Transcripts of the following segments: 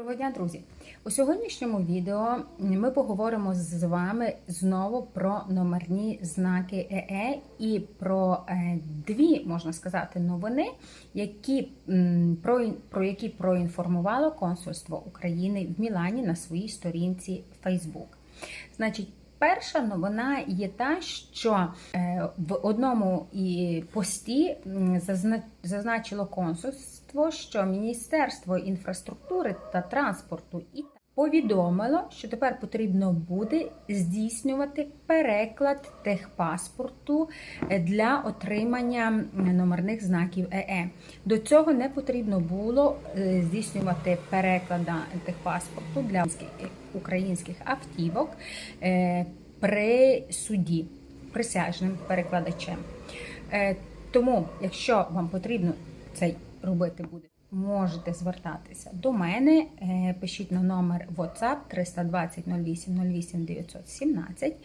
Доброго дня, друзі! У сьогоднішньому відео ми поговоримо з вами знову про номерні знаки ЕЕ і про е, дві, можна сказати, новини, які, про, про які проінформувало консульство України в Мілані на своїй сторінці Facebook. Значить, Перша новина є та, що е, в одному і пості зазначило консульство, що Міністерство інфраструктури та транспорту і повідомило, що тепер потрібно буде здійснювати переклад техпаспорту е, для отримання номерних знаків ЕЕ. До цього не потрібно було е, здійснювати переклада техпаспорту для українських автівок е, при суді присяжним перекладачем. Е, Тому, якщо вам потрібно це робити буде, можете звертатися до мене. Е, Пишіть на номер WhatsApp 320 08 08 917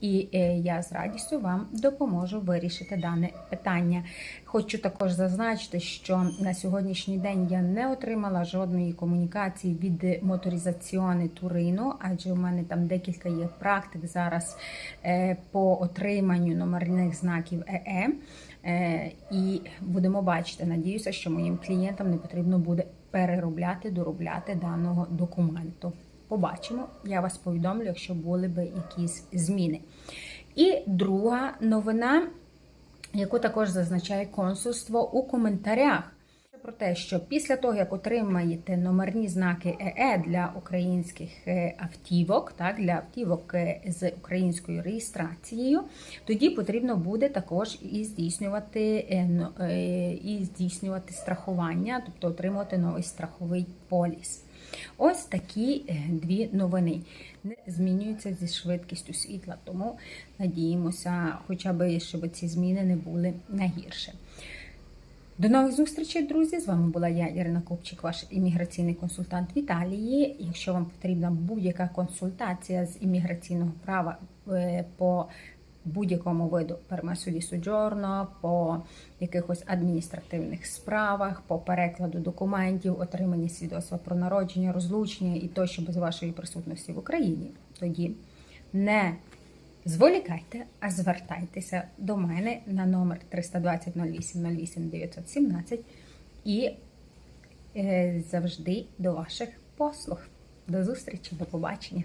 і е, я з радістю вам допоможу вирішити дане питання. Хочу також зазначити, що на сьогоднішній день я не отримала жодної комунікації від моторизаціони Турину, адже у мене там декілька є практик зараз е, по отриманню номерних знаків ЕЕ. Е, І будемо бачити. Надіюся, що моїм клієнтам не потрібно буде переробляти, доробляти даного документу. Побачимо, я вас повідомлю, якщо були би якісь зміни. І друга новина, яку також зазначає консульство у коментарях. Про те, що після того, як отримаєте номерні знаки ЕЕ для українських е, автівок, так, для автівок е, з українською реєстрацією, тоді потрібно буде також і здійснювати, е, і здійснювати страхування, тобто отримувати новий страховий поліс. Ось такі дві новини. Не змінюються зі швидкістю світла, тому надіємося, хоча б щоб ці зміни не були на гірше. До нових зустрічей, друзі! З вами була я, Ірина Копчик, ваш імміграційний консультант в Італії. Якщо вам потрібна будь-яка консультація з імміграційного права е, по будь-якому виду пермесу суджорно, по якихось адміністративних справах, по перекладу документів, отримання свідоцтва про народження, розлучення і тощо без вашої присутності в Україні, тоді не Зволікайте, а звертайтеся до мене на номер 320 08 08 917 і е, завжди до ваших послуг. До зустрічі, до побачення.